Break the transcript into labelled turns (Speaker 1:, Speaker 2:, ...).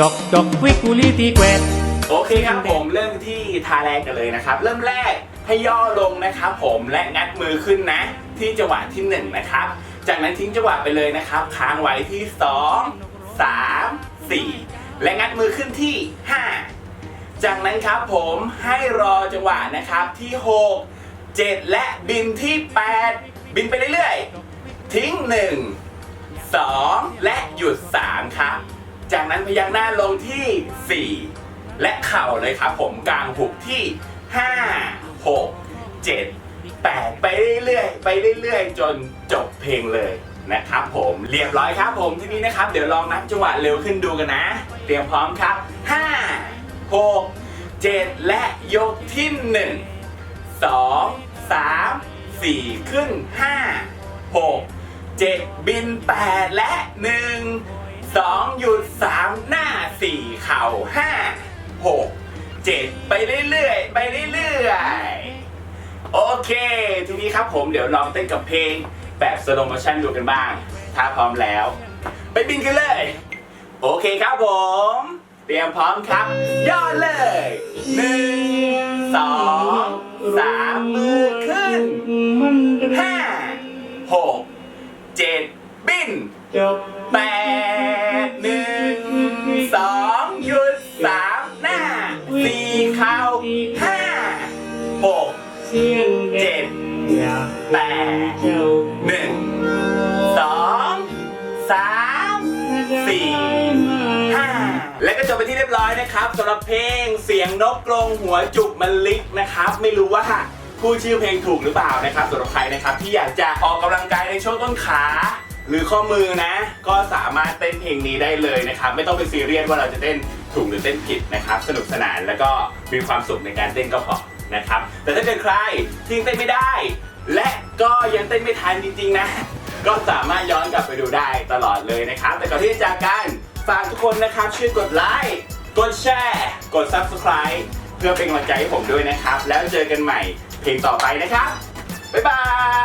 Speaker 1: จอกจอกวิกุลีตีแกวด
Speaker 2: โอเคครับผมเริ่มที่ท่าแรกกันเลยนะครับ เริ่มแรกให้ย่อลงนะครับผมและงัดมือขึ้นนะ ที่จังหวะที่หนึ่งนะครับ จากนั้นทิ้งจังหวะไปเลยนะครับ ค้างไว้ที่สองสามสี่และงัดมือขึ้นที่ห้าจากนั้นครับผมให้รอจังหวะนะครับที่หกเจ็ดและบินที่แปดบินไปเรื่อยๆ ทิ้งหนึ่งสองและหยุดสามครับ จากนั้นพยักหน้าลงที่สี่และเข่าเลยครับผมกลางหุกที่ห้าหกเจ็ดแปดไปเรื่อยๆไปเรื่อยๆ จนจบเพลงเลยนะครับผมเรียบร้อยครับผมทีนี้นะครับ เดี๋ยวลองนับจังหวะเร็วขึ้นดูกันนะ เตรียมพร้อมครับห้าหกเจ็ดและยกที่หนึ่งสองสามสี่ขึ้นห้าหกเจ็ดบินแปดและหนึ่ง สองหยุดสามหน้าสี่เข่าห้าหกเจ็ดไปเรื่อยๆ ไปเรื่อยๆ โอเค ทีนี้ครับผมเดี๋ยวลองเต้นกับเพลงแบบสโลโมชั่นดูกันบ้าง ถ้าพร้อมแล้ว ไปบินกันเลย โอเคครับผม เตรียมพร้อมครับ ย่อเลยหนึ่งสองสามมือขึ้นห้าหกเจ็ด บิน
Speaker 1: จบ
Speaker 2: แปดหนึ่งสองหยุดสามหน้าสี่เข่าห้าหก
Speaker 1: เสียงเด็ด
Speaker 2: แปดหนึ่งสองสามสี่ห้าและก็จบไปที่เรียบร้อยนะครับสำหรับเพลงเสียงนกกรงหัวจุกมันลิกนะครับ ไม่รู้ว่าพูดชื่อเพลงถูกหรือเปล่านะครับสำหรับใครนะครับที่อยากจะออกกำลังกายในช่วงต้นขา หรือข้อมือนะ ก็สามารถเต้นเพลงนี้ได้เลยนะครับ ไม่ต้องไปซีเรียสว่าเราจะเต้นถูกหรือเต้นผิดนะครับ สนุกสนานแล้วก็มีความสุขในการเต้นก็พอนะครับ แต่ถ้าเกิดใครที่เต้นไม่ได้ และก็ยังเต้นไม่ทันจริงๆนะ ก็สามารถย้อนกลับไปดูได้ตลอดเลยนะครับ แต่ก่อนที่จะจากกันฝากทุกคนนะครับช่วยกดไลค์กดแชร์กด Subscribe เพื่อเป็นกำลังใจให้ผมด้วยนะครับ แล้วเจอกันใหม่เพลงต่อไปนะครับ บ๊ายบาย